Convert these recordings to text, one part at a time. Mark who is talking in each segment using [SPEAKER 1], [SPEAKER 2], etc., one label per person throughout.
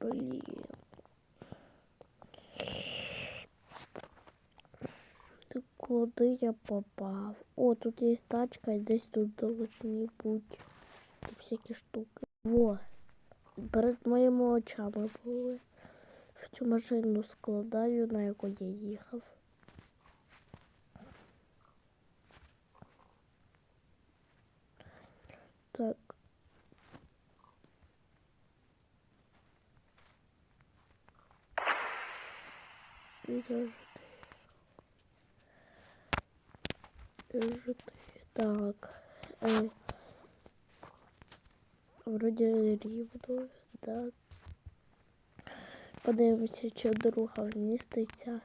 [SPEAKER 1] блін. Ти Куди я попав? О, тут є тачка і десь тут должні бути всякі штуки. Во. Перед моїми очами були. В цю машину складаю, на яку я їхав. Так. Підожди. Підожди. Так. Э, вроді рівно, да. Подивимося, чи друга вміститься.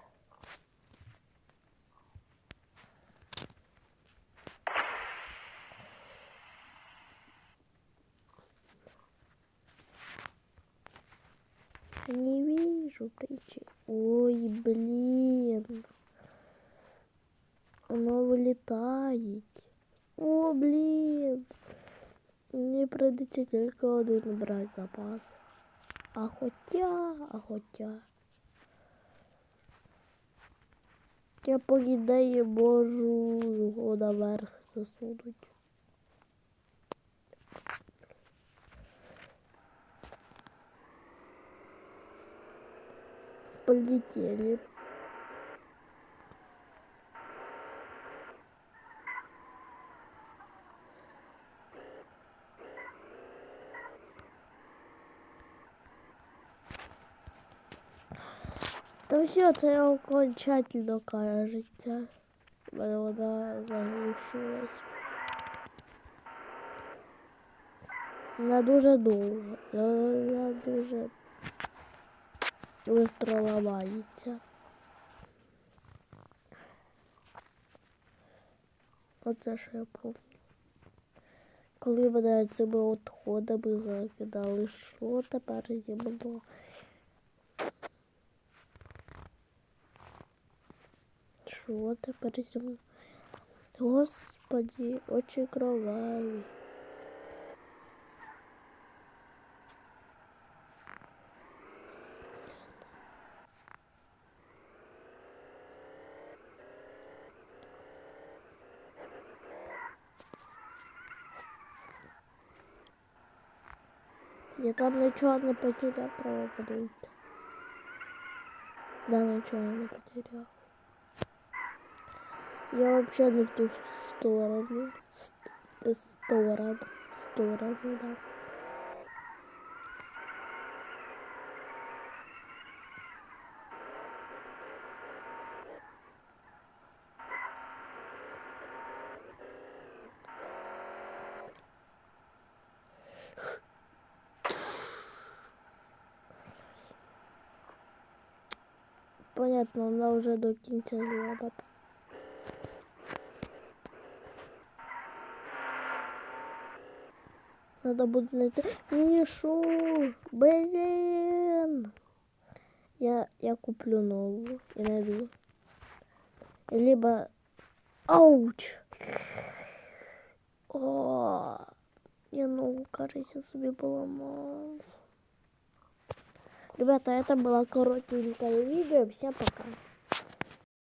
[SPEAKER 1] Вижу причины. Ой, блин. Оно вилітає. О, блін. Мені прийдеться тільки один брати запас. А хоча, а хоча. Я по ідеї можу його наверх засунути. Полетели. Та все, це окончательно кажеться. У мене заглушилась. Вона дуже довго. Вона дуже швидко ламається. Оце що я пам'ятаю. Коли мене цими відходами закидали, що тепер зі мною? Що тепер зі мною? Господи, очі кроваві. Я там нічого не потеряв, право подивіться. Да, нічого не потеряв. Я вообще не в ту сторону. Ст- Сторону. Сторону, да. Понятно, вона вже до кінця злопата. Надо буде знайти. Мішу, блін. Я, я куплю нову і найду. Либо... Ауч! О, я нову, кажется, собі поламав. Ребята, это было коротенькое видео. Всем пока.